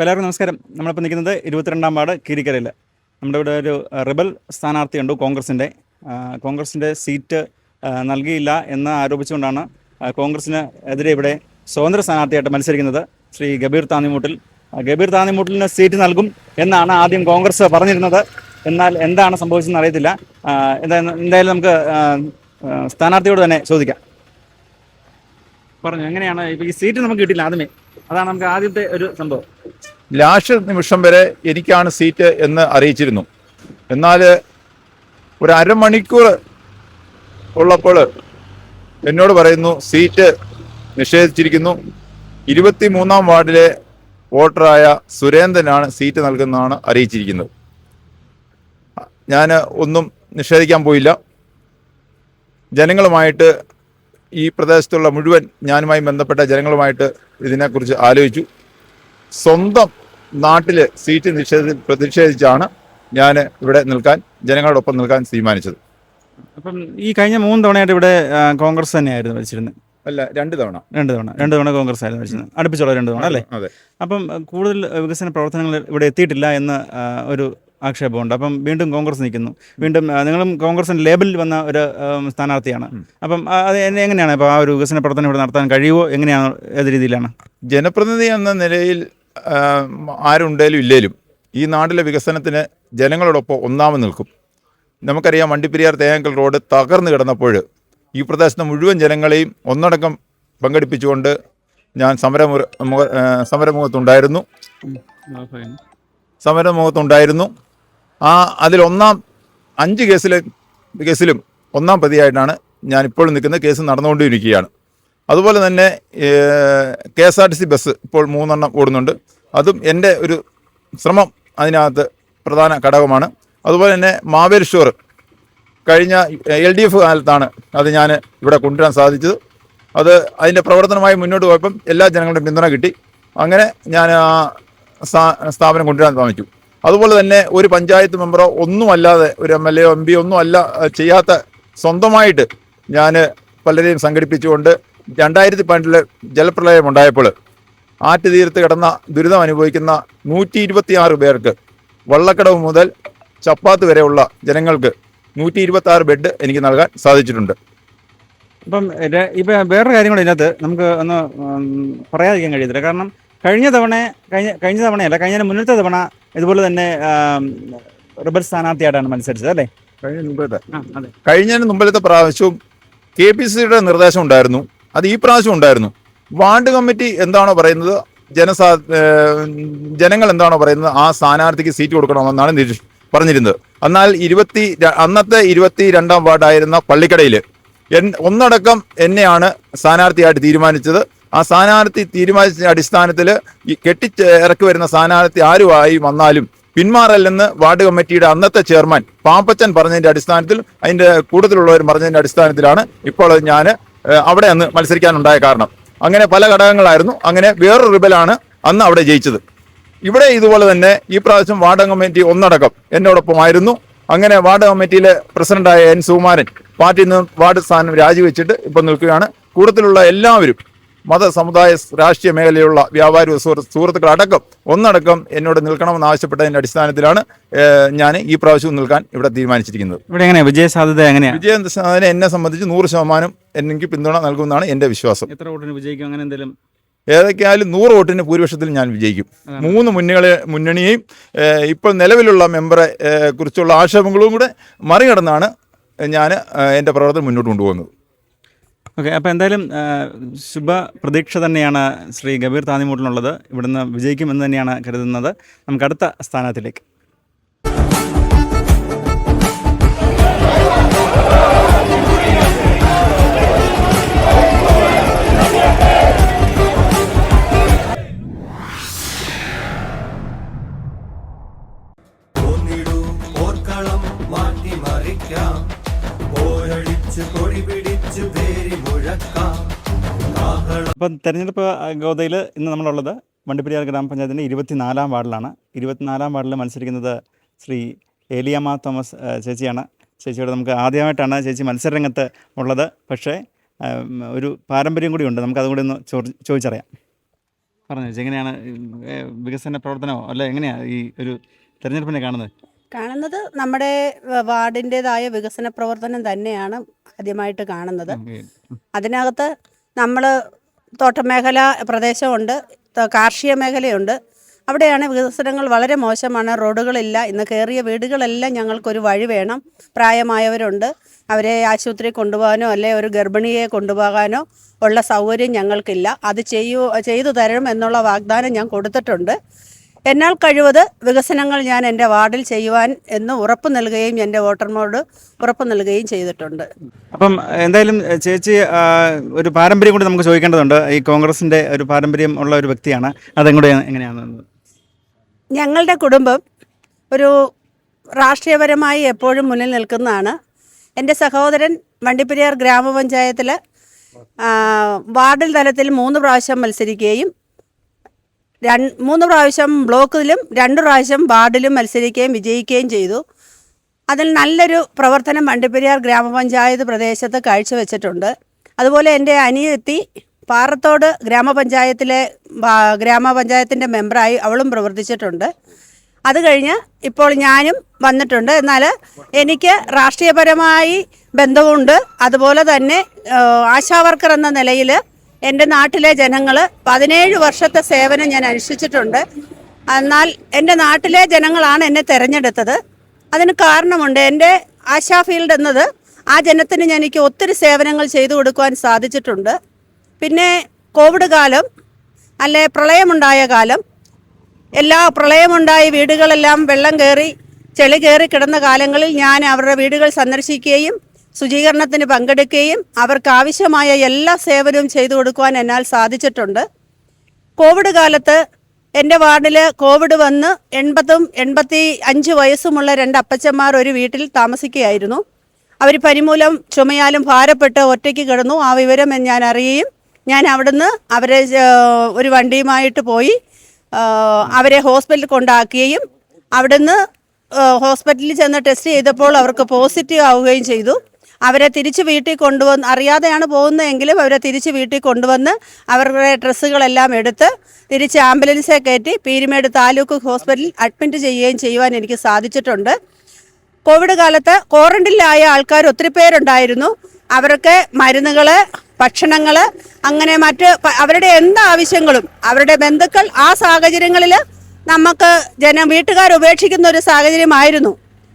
എല്ലാവർക്കും നമസ്കാരം. നമ്മളിപ്പോൾ നിൽക്കുന്നത് ഇരുപത്തിരണ്ടാം വാർഡ് കീരിക്കരയിൽ നമ്മുടെ ഇവിടെ ഒരു റിബൽ സ്ഥാനാർത്ഥിയുണ്ട് കോൺഗ്രസിന്റെ കോൺഗ്രസിന്റെ സീറ്റ് നൽകിയില്ല എന്ന് ആരോപിച്ചുകൊണ്ടാണ് കോൺഗ്രസിന് എതിരെ ഇവിടെ സ്വതന്ത്ര സ്ഥാനാർത്ഥിയായിട്ട് മത്സരിക്കുന്നത് ശ്രീ ഗബീർ താന്നിമൂട്ടിൽ. ഗബീർ താന്നിമൂട്ടിലിന് സീറ്റ് നൽകും എന്നാണ് ആദ്യം കോൺഗ്രസ് പറഞ്ഞിരുന്നത്. എന്നാൽ എന്താണ് സംഭവിച്ചതെന്ന് അറിയത്തില്ല. എന്തായാലും നമുക്ക് സ്ഥാനാർത്ഥിയോട് തന്നെ ചോദിക്കാം. പറഞ്ഞു എങ്ങനെയാണ്? ഈ സീറ്റ് നമുക്ക് കിട്ടില്ല ആദ്യമേ. അതാണ് നമുക്ക് ആദ്യത്തെ ഒരു സംഭവം. ലാസ്റ്റ് നിമിഷം വരെ എനിക്കാണ് സീറ്റ് എന്ന് അറിയിച്ചിരുന്നു. എന്നാൽ ഒരു അരമണിക്കൂർ ഉള്ളപ്പോൾ എന്നോട് പറയുന്നു സീറ്റ് നിഷേധിച്ചിരിക്കുന്നു. ഇരുപത്തി മൂന്നാം വാർഡിലെ വോട്ടറായ സുരേന്ദ്രനാണ് സീറ്റ് നൽകുന്നതാണ് അറിയിച്ചിരിക്കുന്നത്. ഞാൻ ഒന്നും നിഷേധിക്കാൻ പോയില്ല. ജനങ്ങളുമായിട്ട് ഈ പ്രദേശത്തുള്ള മുഴുവൻ ഞാനുമായി ബന്ധപ്പെട്ട ജനങ്ങളുമായിട്ട് ഇതിനെക്കുറിച്ച് ആലോചിച്ചു. സ്വന്തം നാട്ടിലെ സീറ്റ് നിഷേധി പ്രതിഷേധിച്ചാണ് ഞാൻ ഇവിടെ നിൽക്കാൻ ജനങ്ങളോടൊപ്പം നിൽക്കാൻ തീരുമാനിച്ചത്. അപ്പം ഈ കഴിഞ്ഞ മൂന്ന് തവണയായിട്ട് ഇവിടെ കോൺഗ്രസ് തന്നെയായിരുന്നു ഭരിച്ചിരുന്നത് അല്ല രണ്ട് തവണ. രണ്ട് തവണ. രണ്ട് തവണ കോൺഗ്രസ് ആയിരുന്നു ഭരിച്ചിരുന്നത് അടുപ്പിച്ചുള്ള രണ്ട് തവണ അല്ലേ? അതെ. അപ്പം കൂടുതൽ വികസന പ്രവർത്തനങ്ങൾ ഇവിടെ എത്തിയിട്ടില്ല എന്ന് ഒരു ആക്ഷേപമുണ്ട്. അപ്പം വീണ്ടും കോൺഗ്രസ് നിൽക്കുന്നു. വീണ്ടും നിങ്ങളും കോൺഗ്രസിന്റെ ലേബലിൽ വന്ന ഒരു സ്ഥാനാർത്ഥിയാണ്. അപ്പം അത് എന്നെ- എങ്ങനെയാണ് അപ്പോൾ ആ ഒരു വികസന പ്രവർത്തനം ഇവിടെ നടത്താൻ കഴിയുമോ എങ്ങനെയാണ് ഏത് രീതിയിലാണ്? ജനപ്രതിനിധി എന്ന നിലയിൽ ആരുണ്ടേലും ഇല്ലേലും ഈ നാട്ടിലെ വികസനത്തിന് ജനങ്ങളോടൊപ്പം ഒന്നാമത് നിൽക്കും. നമുക്കറിയാം വണ്ടിപ്പെരിയാർ തേങ്ങൽ റോഡ് തകർന്നു കിടന്നപ്പോൾ ഈ പ്രദേശത്തെ മുഴുവൻ ജനങ്ങളെയും ഒന്നടക്കം പങ്കെടുപ്പിച്ചുകൊണ്ട് ഞാൻ സമരമുഖ സമരമുഖത്തുണ്ടായിരുന്നു. സമരമുഖത്തുണ്ടായിരുന്നു. ആ അതിലൊന്നാം അഞ്ച് കേസിലെ കേസിലും ഒന്നാം പ്രതിയായിട്ടാണ് ഞാൻ ഇപ്പോഴും നിൽക്കുന്ന കേസ് നടന്നുകൊണ്ടിരിക്കുകയാണ്. അതുപോലെ തന്നെ K S R T C bus ഇപ്പോൾ മൂന്നെണ്ണം ഓടുന്നുണ്ട്. അതും എന്റെ ഒരു ശ്രമം അതിനകത്ത് പ്രധാന ഘടകമാണ്. അതുപോലെ തന്നെ മാവേലി ഷോർ കഴിഞ്ഞ എൽ ഡി എഫ് കാലത്താണ് അത് ഞാൻ ഇവിടെ കൊണ്ടുവരാൻ സാധിച്ചത്. അത് അതിന്റെ പ്രവർത്തനമായി മുന്നോട്ട് പോയപ്പം എല്ലാ ജനങ്ങളുടെയും പിന്തുണ കിട്ടി. അങ്ങനെ ഞാൻ ആ സ്ഥാപനം കൊണ്ടുവരാൻ ശ്രമിച്ചു അതുപോലെ തന്നെ ഒരു പഞ്ചായത്ത് മെമ്പറോ ഒന്നുമല്ലാതെ ഒരു M L A M P ഒന്നും അല്ല ചെയ്യാത്ത സ്വന്തമായിട്ട് ഞാൻ പലരെയും സംഘടിപ്പിച്ചുകൊണ്ട് രണ്ടായിരത്തി പതിനെട്ടിലെ ജലപ്രളയം ഉണ്ടായപ്പോൾ ആറ്റ് തീരത്ത് കിടന്ന ദുരിതം അനുഭവിക്കുന്ന നൂറ്റി ഇരുപത്തിയാറ് പേർക്ക് വള്ളക്കടവ് മുതൽ ചപ്പാത്ത് വരെയുള്ള ജനങ്ങൾക്ക് നൂറ്റി ഇരുപത്തി ആറ് ബെഡ് എനിക്ക് നൽകാൻ സാധിച്ചിട്ടുണ്ട്. ഇപ്പം ഇപ്പം വേറൊരു കാര്യം കൂടെ ഇതിനകത്ത് നമുക്ക് ഒന്ന് പറയാതിരിക്കാൻ കഴിയത്തില്ല. കാരണം കഴിഞ്ഞ തവണ കഴിഞ്ഞ കഴിഞ്ഞ തവണയല്ല കഴിഞ്ഞ മുന്നത്തെ തവണ ഇതുപോലെ തന്നെ റബ്ബർ സ്ഥാനാർത്ഥിയായിട്ടാണ് മത്സരിച്ചത് അല്ലേ? കഴിഞ്ഞ മുമ്പത്തെ. അതെ. കഴിഞ്ഞതിന് മുമ്പിലത്തെ പ്രാവശ്യവും കെ പി സിയുടെ നിർദ്ദേശം ഉണ്ടായിരുന്നു. അത് ഈ പ്രാവശ്യം ഉണ്ടായിരുന്നു. വാർഡ് കമ്മിറ്റി എന്താണോ പറയുന്നത് ജനസാ ജനങ്ങൾ എന്താണോ പറയുന്നത് ആ സ്ഥാനാർത്ഥിക്ക് സീറ്റ് കൊടുക്കണമെന്നാണ് നിരീക്ഷ പറഞ്ഞിരുന്നത്. എന്നാൽ ഇരുപത്തി അന്നത്തെ ഇരുപത്തി രണ്ടാം വാർഡായിരുന്ന പള്ളിക്കടയിൽ എൻ ഒന്നടക്കം എന്നെയാണ് സ്ഥാനാർത്ഥിയായിട്ട് തീരുമാനിച്ചത്. ആ സ്ഥാനാർത്ഥി തീരുമാനിച്ച അടിസ്ഥാനത്തിൽ ഈ കെട്ടിച്ച് ഇറക്കി വരുന്ന സ്ഥാനാർത്ഥി ആരുമായി വന്നാലും പിന്മാറല്ലെന്ന് വാർഡ് കമ്മിറ്റിയുടെ അന്നത്തെ ചെയർമാൻ പാപ്പച്ചൻ പറഞ്ഞതിന്റെ അടിസ്ഥാനത്തിൽ അതിന്റെ കൂടുതലുള്ളവർ പറഞ്ഞതിന്റെ അടിസ്ഥാനത്തിലാണ് ഇപ്പോൾ ഞാൻ അവിടെ അന്ന് മത്സരിക്കാനുണ്ടായ കാരണം. അങ്ങനെ പല ഘടകങ്ങളായിരുന്നു. അങ്ങനെ വേറൊരു റിബലാണ് അന്ന് അവിടെ ജയിച്ചത്. ഇവിടെ ഇതുപോലെ തന്നെ ഈ പ്രാവശ്യം വാർഡ് കമ്മിറ്റി ഒന്നടക്കം എന്നോടൊപ്പമായിരുന്നു. അങ്ങനെ വാർഡ് കമ്മിറ്റിയിലെ പ്രസിഡന്റായ എൻ സുകുമാരൻ പാർട്ടിയിൽ നിന്ന് വാർഡ് സ്ഥാനം രാജിവെച്ചിട്ട് ഇപ്പം നിൽക്കുകയാണ്. കൂടുതലുള്ള എല്ലാവരും മത സമുദായ രാഷ്ട്രീയ മേഖലയിലുള്ള വ്യാപാരി സുഹൃ- സുഹൃത്തുക്കൾ അടക്കം ഒന്നടക്കം എന്നോട് നിൽക്കണമെന്ന് ആവശ്യപ്പെട്ടതിന്റെ അടിസ്ഥാനത്തിലാണ് ഞാൻ ഈ പ്രാവശ്യവും നിൽക്കാൻ ഇവിടെ തീരുമാനിച്ചിരിക്കുന്നത്. ഇവിടെ എങ്ങനെയാ? വിജയ സാധ്യത എങ്ങനെയാ? വിജയ സാധ്യത എന്നെ സംബന്ധിച്ച് നൂറ് ശതമാനം എനിക്ക് പിന്തുണ നൽകുമെന്നാണ് എന്റെ വിശ്വാസം. എത്ര വോട്ടിന് വിജയിക്കും? അങ്ങനെ എന്തെങ്കിലും? ഏതൊക്കെയായാലും നൂറ് വോട്ടിന് ഭൂരിപക്ഷത്തിൽ ഞാൻ വിജയിക്കും. മൂന്ന് മുന്നണികളെ മുന്നണിയെയും ഇപ്പോൾ നിലവിലുള്ള മെമ്പറെ കുറിച്ചുള്ള ആക്ഷേപങ്ങളും കൂടെ മറികടന്നാണ് ഞാൻ എന്റെ പ്രവർത്തനം മുന്നോട്ട് കൊണ്ടുപോകുന്നത്. ഓക്കെ അപ്പോൾ എന്തായാലും ശുഭ പ്രതീക്ഷ തന്നെയാണ് ശ്രീ ഗബീർ താന്നിമൂട്ടിനുള്ളത് ഇവിടുന്ന് വിജയിക്കുമെന്ന് തന്നെയാണ് കരുതുന്നത്. നമുക്ക് അടുത്ത സ്ഥാനത്തിലേക്ക് Yeah. മാറ്റിമറിക്കാം കൊടി പിടിച്ച് പേരി മുഴക്കാം. കാഹളം. അപ്പം തെരഞ്ഞെടുപ്പ് ഗോതയിൽ ഇന്ന് നമ്മളുള്ളത് വണ്ടിപ്പെരിയാർ ഗ്രാമപഞ്ചായത്തിന്റെ ഇരുപത്തിനാലാം വാർഡിലാണ്. ഇരുപത്തിനാലാം വാർഡിൽ മത്സരിക്കുന്നത് ശ്രീ ഏലിയാമ്മ തോമസ് ചേച്ചിയാണ്. ചേച്ചിയോട് നമുക്ക് ആദ്യമായിട്ടാണ് ചേച്ചി മത്സരരംഗത്ത് ഉള്ളത്. പക്ഷേ ഒരു പാരമ്പര്യം കൂടി ഉണ്ട്. നമുക്ക് അതുകൂടി ഒന്ന് ചോദി- ചോദിച്ചറിയാം. പറഞ്ഞു ചേച്ചി എങ്ങനെയാണ് വികസന പ്രവർത്തനമോ അല്ല എങ്ങനെയാണ് ഈ ഒരു തെരഞ്ഞെടുപ്പിനെ കാണുന്നത്? കാണുന്നത് നമ്മുടെ വാർഡിന്റെതായ വികസന പ്രവർത്തനം തന്നെയാണ് ആദ്യമായിട്ട് കാണുന്നത്. അതിനകത്ത് നമ്മൾ തോട്ടമേഖല പ്രദേശമുണ്ട് കാർഷിക മേഖലയുണ്ട്. അവിടെയാണ് വികസനങ്ങൾ വളരെ മോശമാണ്. റോഡുകളില്ല. ഇന്ന് കയറിയ വീടുകളെല്ലാം ഞങ്ങൾക്കൊരു വഴി വേണം. പ്രായമായവരുണ്ട്. അവരെ ആശുപത്രി കൊണ്ടുപോകാനോ അല്ലെ ഒരു ഗർഭിണിയെ കൊണ്ടുപോകാനോ ഉള്ള സൗകര്യം ഞങ്ങൾക്കില്ല. അത് ചെയ്യൂ ചെയ്തു തരണം എന്നുള്ള വാഗ്ദാനം ഞാൻ കൊടുത്തിട്ടുണ്ട്. എന്നാൽ കഴിവത് വികസനങ്ങൾ ഞാൻ എന്റെ വാർഡിൽ ചെയ്യുവാൻ എന്ന് ഉറപ്പ് നൽകുകയും എന്റെ വോട്ടർമാരോട് ഉറപ്പ് നൽകുകയും ചെയ്തിട്ടുണ്ട്. അപ്പം എന്തായാലും ചേച്ചി ഒരു പാരമ്പര്യം കൂടി നമുക്ക് ചോദിക്കേണ്ടതുണ്ട്. ഈ കോൺഗ്രസിന്റെ ഒരു പാരമ്പര്യം ഉള്ള ഒരു വ്യക്തിയാണ്. അതെങ്ങോട്ട് എങ്ങനെയാണ്? ഞങ്ങളുടെ കുടുംബം ഒരു രാഷ്ട്രീയപരമായി എപ്പോഴും മുന്നിൽ നിൽക്കുന്നതാണ്. എന്റെ സഹോദരൻ വണ്ടിപ്പെരിയാർ ഗ്രാമപഞ്ചായത്തിൽ വാർഡിൽ തലത്തിൽ മൂന്ന് പ്രാവശ്യം മത്സരിക്കുകയും മൂന്ന് പ്രാവശ്യം ബ്ലോക്കിലും രണ്ട് പ്രാവശ്യം വാർഡിലും മത്സരിക്കുകയും വിജയിക്കുകയും ചെയ്തു. അതിൽ നല്ലൊരു പ്രവർത്തനം വണ്ടിപ്പെരിയാർ ഗ്രാമപഞ്ചായത്ത് പ്രദേശത്ത് കാഴ്ചവെച്ചിട്ടുണ്ട്. അതുപോലെ എന്റെ അനിയത്തി പാറത്തോട് ഗ്രാമപഞ്ചായത്തിലെ ഗ്രാമപഞ്ചായത്തിന്റെ മെമ്പറായി അവളും പ്രവർത്തിച്ചിട്ടുണ്ട്. അത് കഴിഞ്ഞ് ഇപ്പോൾ ഞാനും വന്നിട്ടുണ്ട്. എന്നാൽ എനിക്ക് രാഷ്ട്രീയപരമായി ബന്ധമുണ്ട്. അതുപോലെ തന്നെ ആശാവർക്കർ എന്ന നിലയിൽ എന്റെ നാട്ടിലെ ജനങ്ങൾ പതിനേഴ് വർഷത്തെ സേവനം ഞാൻ അനുഷ്ഠിച്ചിട്ടുണ്ട്. എന്നാൽ എന്റെ നാട്ടിലെ ജനങ്ങളാണ് എന്നെ തിരഞ്ഞെടുത്തത്. അതിന് കാരണമുണ്ട്. എന്റെ ആശാ ഫീൽഡ് എന്നത് ആ ജനത്തിന് ഞാൻ എനിക്ക് ഒത്തിരി സേവനങ്ങൾ ചെയ്തു കൊടുക്കുവാൻ സാധിച്ചിട്ടുണ്ട്. പിന്നെ കോവിഡ് കാലം അല്ലെ പ്രളയമുണ്ടായ കാലം എല്ലാ പ്രളയമുണ്ടായി വീടുകളെല്ലാം വെള്ളം കയറി ചെളി കയറി കിടന്ന കാലങ്ങളിൽ ഞാൻ അവരുടെ വീടുകൾ സന്ദർശിക്കുകയും ശുചീകരണത്തിന് പങ്കെടുക്കുകയും അവർക്ക് ആവശ്യമായ എല്ലാ സേവനവും ചെയ്തു കൊടുക്കുവാൻ എന്നാൽ സാധിച്ചിട്ടുണ്ട്. കോവിഡ് കാലത്ത് എന്റെ വാർഡിൽ കോവിഡ് വന്ന് എൺപതും എൺപത്തി അഞ്ച് വയസ്സുമുള്ള രണ്ട് അപ്പച്ചന്മാർ ഒരു വീട്ടിൽ താമസിക്കുകയായിരുന്നു. അവർ പനിമൂലം ചുമയാലും ഭാരപ്പെട്ട് ഒറ്റയ്ക്ക് കിടന്നു. ആ വിവരം ഞാൻ അറിയുകയും ഞാൻ അവിടുന്ന് അവരെ ഒരു വണ്ടിയുമായിട്ട് പോയി അവരെ ഹോസ്പിറ്റലിൽ കൊണ്ടാക്കുകയും അവിടുന്ന് ഹോസ്പിറ്റലിൽ ചെന്ന് ടെസ്റ്റ് ചെയ്തപ്പോൾ അവർക്ക് പോസിറ്റീവ് ആവുകയും ചെയ്തു. അവരെ തിരിച്ച് വീട്ടിൽ കൊണ്ടുവന്ന് അറിയാതെയാണ് പോകുന്നതെങ്കിലും അവരെ തിരിച്ച് വീട്ടിൽ കൊണ്ടുവന്ന് അവരുടെ ഡ്രസ്സുകളെല്ലാം എടുത്ത് തിരിച്ച് ആംബുലൻസെ കയറ്റി പീരുമേട് താലൂക്ക് ഹോസ്പിറ്റലിൽ അഡ്മിറ്റ് ചെയ്യുകയും ചെയ്യുവാൻ എനിക്ക് സാധിച്ചിട്ടുണ്ട്. കോവിഡ് കാലത്ത് ക്വാറന്റൈനിലായ ആൾക്കാർ ഒത്തിരി പേരുണ്ടായിരുന്നു. അവർക്ക് മരുന്നുകൾ ഭക്ഷണങ്ങൾ അങ്ങനെ മറ്റ് അവരുടെ എന്ത് ആവശ്യങ്ങളും അവരുടെ ബന്ധുക്കൾ ആ സാഹചര്യങ്ങളിൽ നമുക്ക് ജന വീട്ടുകാർ ഉപേക്ഷിക്കുന്ന ഒരു സാഹചര്യമായിരുന്നു.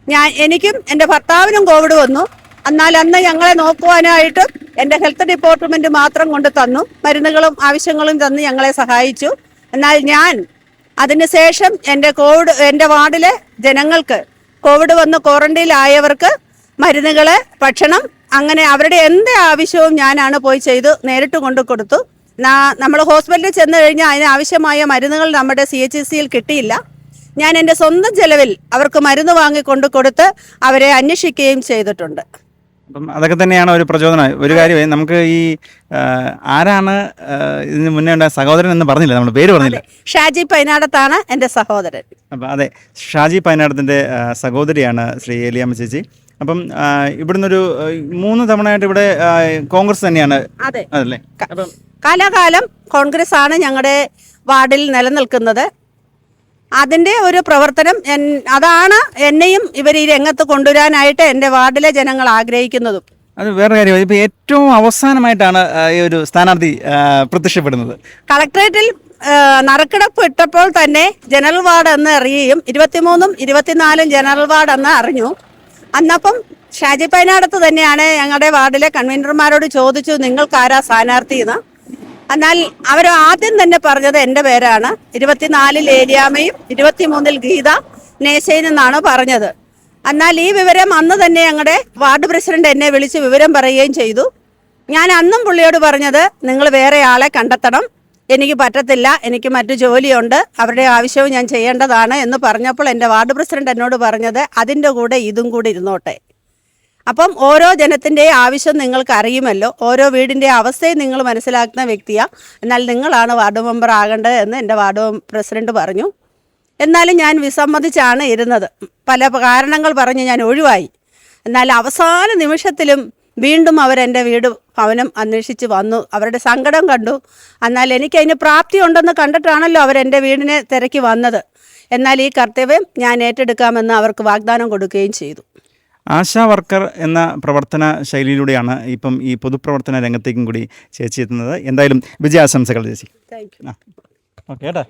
ഞാൻ എനിക്കും എന്റെ ഭർത്താവിനും കോവിഡ് വന്നു. എന്നാൽ അന്ന് ഞങ്ങളെ നോക്കുവാനായിട്ട് എന്റെ ഹെൽത്ത് ഡിപ്പാർട്ട്മെന്റ് മാത്രം കൊണ്ട് തന്നു. മരുന്നുകളും ആവശ്യങ്ങളും തന്ന് ഞങ്ങളെ സഹായിച്ചു. എന്നാൽ ഞാൻ അതിനുശേഷം എന്റെ കോവിഡ് എന്റെ വാർഡിലെ ജനങ്ങൾക്ക് കോവിഡ് വന്ന് ക്വാറന്റൈനിലായവർക്ക് മരുന്നുകൾ ഭക്ഷണം അങ്ങനെ അവരുടെ എന്ത് ആവശ്യവും ഞാനാണ് പോയി ചെയ്ത് നേരിട്ട് കൊണ്ടു കൊടുത്തു. നമ്മൾ ഹോസ്പിറ്റലിൽ ചെന്ന് കഴിഞ്ഞാൽ അതിന് ആവശ്യമായ മരുന്നുകൾ നമ്മുടെ സി എച്ച് സിയിൽ കിട്ടിയില്ല. ഞാൻ എന്റെ സ്വന്തം ചെലവിൽ അവർക്ക് മരുന്ന് വാങ്ങിക്കൊണ്ട് കൊടുത്ത് അവരെ അന്വേഷിക്കുകയും ചെയ്തിട്ടുണ്ട്. അപ്പം അതൊക്കെ തന്നെയാണ് ഒരു പ്രചോദനം. ഒരു കാര്യമേ നമുക്ക് ഈ ആരാണ് ഇതിന് മുന്നേ ഉണ്ടായ സഹോദരൻ എന്ന് പറഞ്ഞില്ല? നമ്മൾ പേര് പറഞ്ഞില്ല? ഷാജി പൈനാടത്താണ് എന്റെ സഹോദരൻ. അപ്പം അതെ ഷാജി പൈനാടത്തിന്റെ സഹോദരിയാണ് ശ്രീ ഏലിയാമ്മ ചേച്ചി. അപ്പം ഇവിടുന്നൊരു ഇവിടുന്ന് ഒരു മൂന്ന് തവണയായിട്ട് ഇവിടെ കോൺഗ്രസ് തന്നെയാണ്. അതെ. അതല്ലേ? അപ്പം കാലാകാലം കോൺഗ്രസ് ആണ് ഞങ്ങളുടെ വാർഡിൽ നിലനിൽക്കുന്നത്. അതിന്റെ ഒരു പ്രവർത്തനം അതാണ് എന്നെയും ഇവർ ഈ രംഗത്ത് കൊണ്ടുവരാനായിട്ട് എന്റെ വാർഡിലെ ജനങ്ങൾ ആഗ്രഹിക്കുന്നതും. അത് വേറെ കാര്യം ഇപ്പൊ ഏറ്റവും അവസാനമായിട്ടാണ് ഈ ഒരു സ്ഥാനാർത്ഥി പ്രത്യക്ഷപ്പെടുന്നത്. കളക്ടറേറ്റിൽ നറുക്കിടപ്പ് നറുക്കെടുപ്പ് ഇട്ടപ്പോൾ തന്നെ ജനറൽ വാർഡ് എന്ന് അറിയുകയും ഇരുപത്തിമൂന്നും ഇരുപത്തിനാലും ജനറൽ വാർഡ് എന്ന് അറിഞ്ഞു. അന്നപ്പം ഷാജി പൈനാടത്ത് തന്നെയാണ് ഞങ്ങളുടെ വാർഡിലെ കൺവീനർമാരോട് ചോദിച്ചു നിങ്ങൾക്ക് ആരാ സ്ഥാനാർത്ഥി എന്ന് എന്നാൽ അവർ ആദ്യം തന്നെ പറഞ്ഞത് എന്റെ പേരാണ്. ഇരുപത്തിനാലിൽ ഏരിയാമയും ഇരുപത്തിമൂന്നിൽ ഗീത നേശയിൽ നിന്നാണ് പറഞ്ഞത്. എന്നാൽ ഈ വിവരം അന്ന് തന്നെ ഞങ്ങളുടെ വാർഡ് പ്രസിഡന്റ് എന്നെ വിളിച്ച് വിവരം പറയുകയും ചെയ്തു. ഞാൻ അന്നും പുള്ളിയോട് പറഞ്ഞത് നിങ്ങൾ വേറെ ആളെ കണ്ടെത്തണം. എനിക്ക് പറ്റത്തില്ല. എനിക്ക് മറ്റു ജോലിയുണ്ട്. അവരുടെ ആവശ്യവും ഞാൻ ചെയ്യേണ്ടതാണ് എന്ന് പറഞ്ഞപ്പോൾ എന്റെ വാർഡ് പ്രസിഡന്റ് എന്നോട് പറഞ്ഞത് അതിന്റെ കൂടെ ഇതും കൂടി ഇരുന്നോട്ടെ. അപ്പം ഓരോ ജനത്തിന്റെ ആവശ്യം നിങ്ങൾക്ക് അറിയുമല്ലോ ഓരോ വീടിന്റെ അവസ്ഥയും നിങ്ങൾ മനസ്സിലാക്കുന്ന വ്യക്തിയാണ് എന്നാൽ നിങ്ങളാണ് വാർഡ് മെമ്പർ ആകേണ്ടത് എന്ന് എന്റെ വാർഡ് പ്രസിഡന്റ് പറഞ്ഞു. എന്നാലും ഞാൻ വിസമ്മതിച്ചാണ് ഇരുന്നത്. പല കാരണങ്ങൾ പറഞ്ഞ് ഞാൻ ഒഴിവായി. എന്നാൽ അവസാന നിമിഷത്തിലും വീണ്ടും അവരെന്റെ വീട് ഭവനം അന്വേഷിച്ച് വന്നു. അവരുടെ സങ്കടം കണ്ടു. എന്നാൽ എനിക്ക് അതിന് പ്രാപ്തി ഉണ്ടെന്ന് കണ്ടിട്ടാണല്ലോ അവരെന്റെ വീടിനെ തിരക്കി വന്നത്. എന്നാൽ ഈ കർത്തവ്യം ഞാൻ ഏറ്റെടുക്കാമെന്ന് അവർക്ക് വാഗ്ദാനം കൊടുക്കുകയും ചെയ്തു. ആശാ വർക്കർ എന്ന പ്രവർത്തന ശൈലിയിലൂടെയാണ് ഇപ്പം ഈ പൊതുപ്രവർത്തന രംഗത്തേക്കും കൂടി ചേച്ചി എത്തുന്നത്. എന്തായാലും വിജയാശംസകൾ ചേച്ചി. ഓക്കെ കേട്ടോ.